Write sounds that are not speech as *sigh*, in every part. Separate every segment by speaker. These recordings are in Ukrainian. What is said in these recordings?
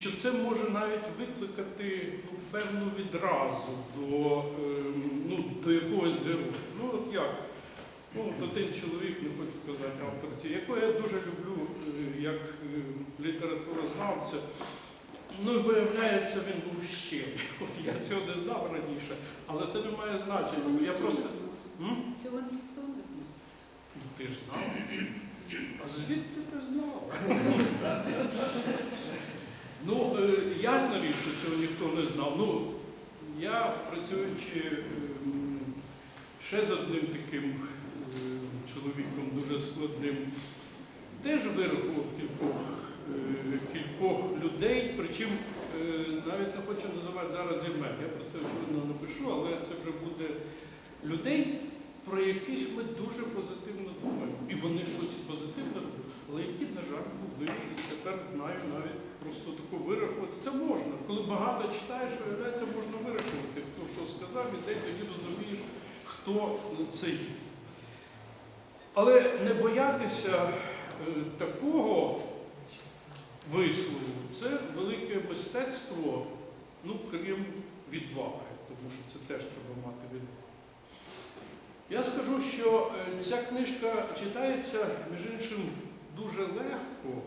Speaker 1: що це може навіть викликати ну, певну відразу до, ем, ну, до якогось героя. Ну от як? Ну, от один чоловік, не хочу казати автор якого я дуже люблю е, як е, літературознавця. Ну, і виявляється, він був ще. *laughs* От я цього не знав раніше, але це не має значення. Я просто.
Speaker 2: Цього ніхто не знає.
Speaker 1: Ну, ти ж знав. А звідти ти знав? *laughs* ну, е, ясна річ, що цього ніхто не знав. Ну, я, працюючи ем, ще з одним таким е, чоловіком дуже складним, теж вирахував кількох, е, кількох людей, причому е, навіть не хочу називати зараз імен. Я про це очевидно напишу, але це вже буде людей, про яких ми дуже позитивно думаємо. І вони щось роблять, але які, на жаль, були, і тепер знаю навіть просто таку вирахувати. Це можна. Коли багато читаєш, виявляється, можна вирахувати, хто що сказав, і ти тоді розумієш, хто це є. Але не боятися е, такого вислову це велике мистецтво, ну, крім відваги, тому що це теж треба мати відвагу. Я скажу, що е, ця книжка читається, між іншим, дуже легко,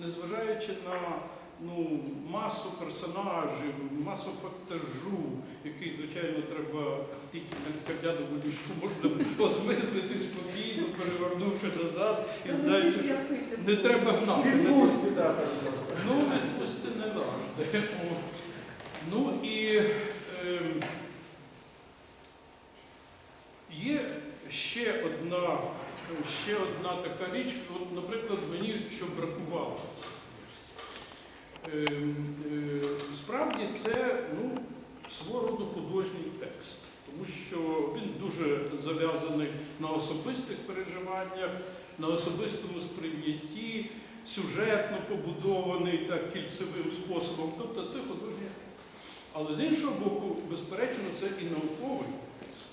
Speaker 1: незважаючи на ну, масу персонажів, масу фактажу, який, звичайно, треба тільки на кардянову ліжку можна осмислити спокійно, перевернувши назад і знаючи, що не треба гнати.
Speaker 3: Відпусти, так,
Speaker 1: Ну, відпусти не завжди. Ну і ем, є ще одна, ще одна така річ, от, наприклад, мені що бракувало. Ем, е, Справді це ну, свого роду художній текст, тому що він дуже зав'язаний на особистих переживаннях, на особистому сприйнятті, сюжетно побудований так кільцевим способом. Тобто це художній текст. Але з іншого боку, безперечно, це і науковий текст.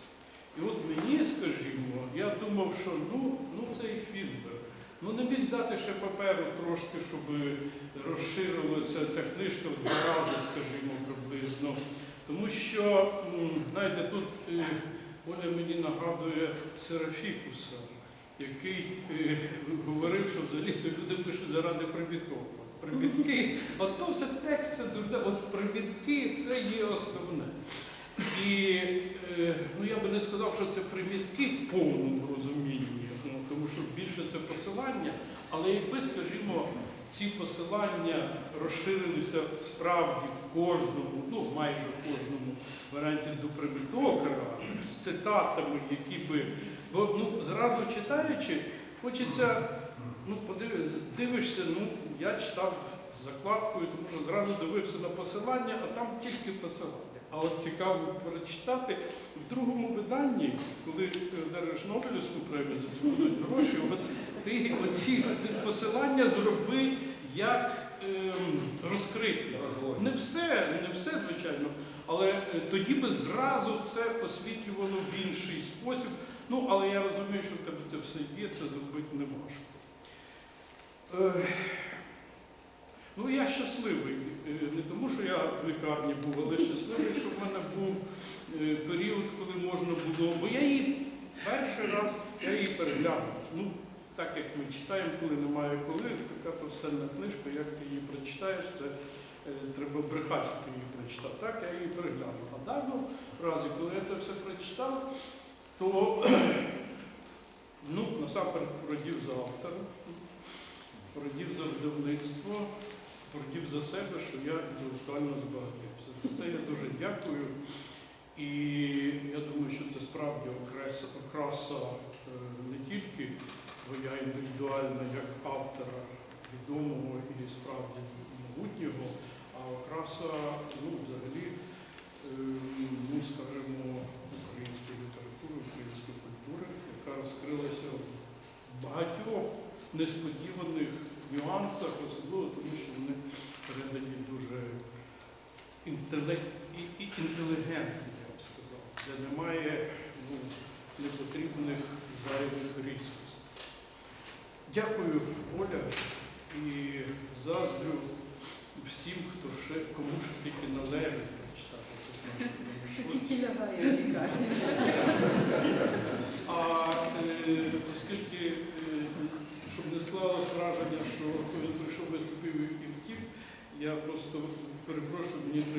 Speaker 1: І от мені, скажімо, я думав, що ну, ну це і Фільбер. Ну не міг дати ще паперу трошки, щоб розширилася ця книжка в два рази, скажімо, приблизно. Тому що, знаєте, тут е, Оля мені нагадує Серафікуса, який е, говорив, що взагалі то люди пишуть заради прибіток. Прибітки, от то все текст це дурне, от прибітки це є основне. І е, ну, я би не сказав, що це примітки в повному розумінні, ну, тому що більше це посилання, але якби, скажімо, ці посилання розширилися справді в кожному, ну майже в кожному варіанті до примітокера з цитатами, які би. Бо ну, зразу читаючи, хочеться, ну, дивишся, ну, я читав закладкою, тому що зразу дивився на посилання, а там тільки посилання. А от цікаво перечитати в другому виданні, коли е, держиш Нобелівську премію за будуть гроші, от ти оці посилання зроби як ем, розкриті. Не все, не все, звичайно, але е, тоді би зразу це освітлювало в інший спосіб. Ну, але я розумію, що в тебе це все є, це зробити не важко. Е, Ну, я щасливий. Е, Не тому, що я в лікарні був, але щасливий, що в мене був е, період, коли можна було. Бо я її перший раз я її переглянув. Ну, так як ми читаємо, коли немає коли, така товстенна книжка, як ти її прочитаєш, це е, треба брехати, що її прочитав. Так, я її переглянув. А даному разі, коли я це все прочитав, то ну, насамперед порадів за автора, порадів за видавництво, порадів за себе, що я інтелектуально збагатився. За це я дуже дякую. І я думаю, що це справді окраса, окраса е, не тільки твоя індивідуальна як автора відомого і справді могутнього, а окраса ну, взагалі, е, ну, скажімо, української літератури, української культури, яка розкрилася в багатьох несподіваних нюансах, особливо тому, що вони передані дуже інтелект, і, і інтелігентні, я б сказав, де немає ну, непотрібних зайвих різкостей. Дякую, Оля, і заздрю всім, хто ще кому ж тільки належить прочитати.
Speaker 2: Тільки лягає
Speaker 1: лікарня. *laughs*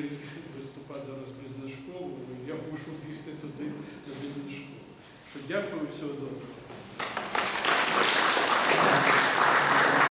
Speaker 1: вирішив виступати зараз бізнес школу, я мушу їсти туди на бізнес школу. Дякую, всього доброго.